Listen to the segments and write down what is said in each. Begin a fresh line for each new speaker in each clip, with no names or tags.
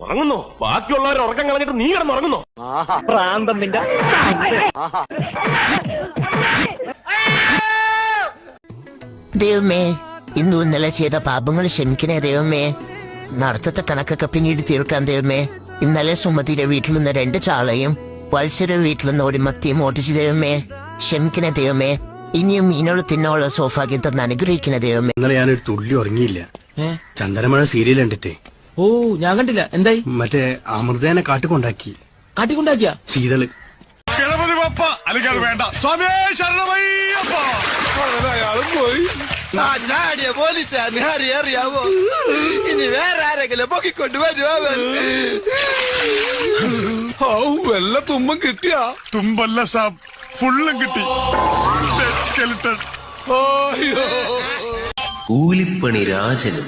ഉറങ്ങുന്നു? ബാക്കിയുള്ളവർ ഉറക്കം കളഞ്ഞിട്ട് നീ കിടന്ന് ഉറങ്ങുന്നു? പ്രാന്തം നിന്റെ.
ദൈവമേ ഇന്നു ഇന്നലെ ചെയ്ത പാപങ്ങൾ ക്ഷമിക്കണേ ദൈവമേ. നടത്തത്തെ കണക്കൊക്കെ പിന്നീട് തീർക്കാൻ ദൈവമേ. ഇന്നലെ സുമതിയുടെ വീട്ടിൽ നിന്ന് രണ്ട് ചാളയും വത്സര വീട്ടിൽ നിന്ന് ഒരു മത്തിയും ഓട്ടിച്ചു ദൈവമേ. ക്ഷമിക്കണേ ദൈവമേ. ഇനിയും മീനോട് തിന്നോള സോഫാക്കി തന്നെ അനുഗ്രഹിക്കണേ ദൈവമേ.
ഇന്നലെ ഞാനൊരു തുള്ളി ഉറങ്ങിയില്ല. ചന്ദനമഴ സീരിയൽ കണ്ടിട്ടേ.
ഓ ഞാൻ കണ്ടില്ല. എന്തായി?
മറ്റേ അമൃതേനെ കാട്ടിക്കൊണ്ടാക്കി.
കാട്ടിക്കൊണ്ടാക്കിയ?
ശീതൾ.
ഗണപതി പപ്പ അല്ലെങ്കിൽ അത് വേണ്ട. സ്വാമിയേ ശരണമയ്യപ്പ. അങ്ങനെ അയാളും പോയി.
ആ ചാടിയ പോലീസാണ് അറിയാവോ? ഇനി വേറെ ആരെങ്കിലും പൊക്കിക്കൊണ്ട് വരുവോ അവൻ.
ഔ വല്ല തുമ്പം കിട്ടിയാ? തുമ്പല്ല സാബ് ഫുള്ളും കിട്ടി. സ്കെലിട്ടൺ
കൂലിപ്പണി രാജന്.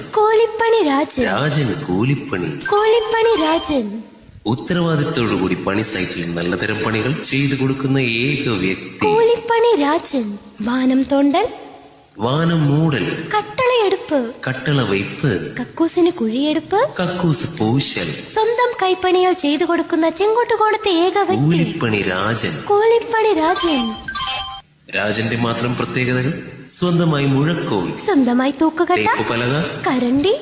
രാജൻ.
രാജന് കൂലിപ്പണി.
കൂലിപ്പണി രാജൻ.
ഉത്തരവാദിത്തോടുകൂടി പണി സൈറ്റിൽ നല്ലതരം പണികൾ ചെയ്തു കൊടുക്കുന്ന ഏക വ്യക്തി.
കൂലിപ്പണി രാജൻ. വാനം തോണ്ടൽ
വാനം മൂടൽ.
കട്ടളയെടുപ്പ്
കട്ടള വയ്പ്
കക്കൂസിന് കുഴിയെടുപ്പ്.
കക്കൂസ് പൂശൽ.
സ്വന്തം കൈപ്പണികൾ ചെയ്തു കൊടുക്കുന്ന ചെങ്കോട്ടുകോണത്തെ ഏക വ്യക്തി.
കൂലിപ്പണി രാജൻ.
കൂലിപ്പണി രാജൻ.
രാജന്റെ മാത്രം പ്രത്യേകതകൾ? സ്വന്തമായി മുഴക്കോൽ.
സ്വന്തമായി തൂക്കുകട്ട.
തേപ്പ് പലക
കരണ്ടി.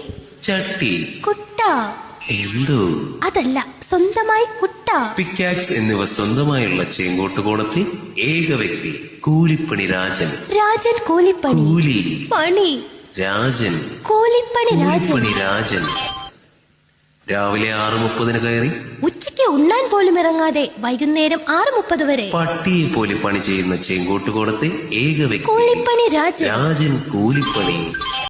ചട്ടി
കുട്ട.
എന്തോ?
അതല്ല സ്വന്തമായി കുട്ട.
പിക്കാക്സ് എന്നിവ സ്വന്തമായുള്ള ചേങ്കോട്ടുകോണത്തെ ഏക വ്യക്തി കൂലിപ്പണി രാജൻ.
രാജൻ കൂലിപ്പണി.
കൂലി.
പണി.
രാജൻ.
കൂലിപ്പണി രാജൻ.
കൂലിപ്പണി രാജൻ. രാവിലെ ആറ് മുപ്പതിന് കയറി.
ഉച്ചയ്ക്ക് ഉണ്ണാൻ പോലും ഇറങ്ങാതെ വൈകുന്നേരം ആറ് മുപ്പത് വരെ.
പട്ടിയെ പോലെ പണി ചെയ്യുന്ന ചെങ്കോട്ടുകോണത്തെ ഏക വ്യക്തി.
കൂലിപ്പണി രാജൻ.
രാജൻ കൂലിപ്പണി.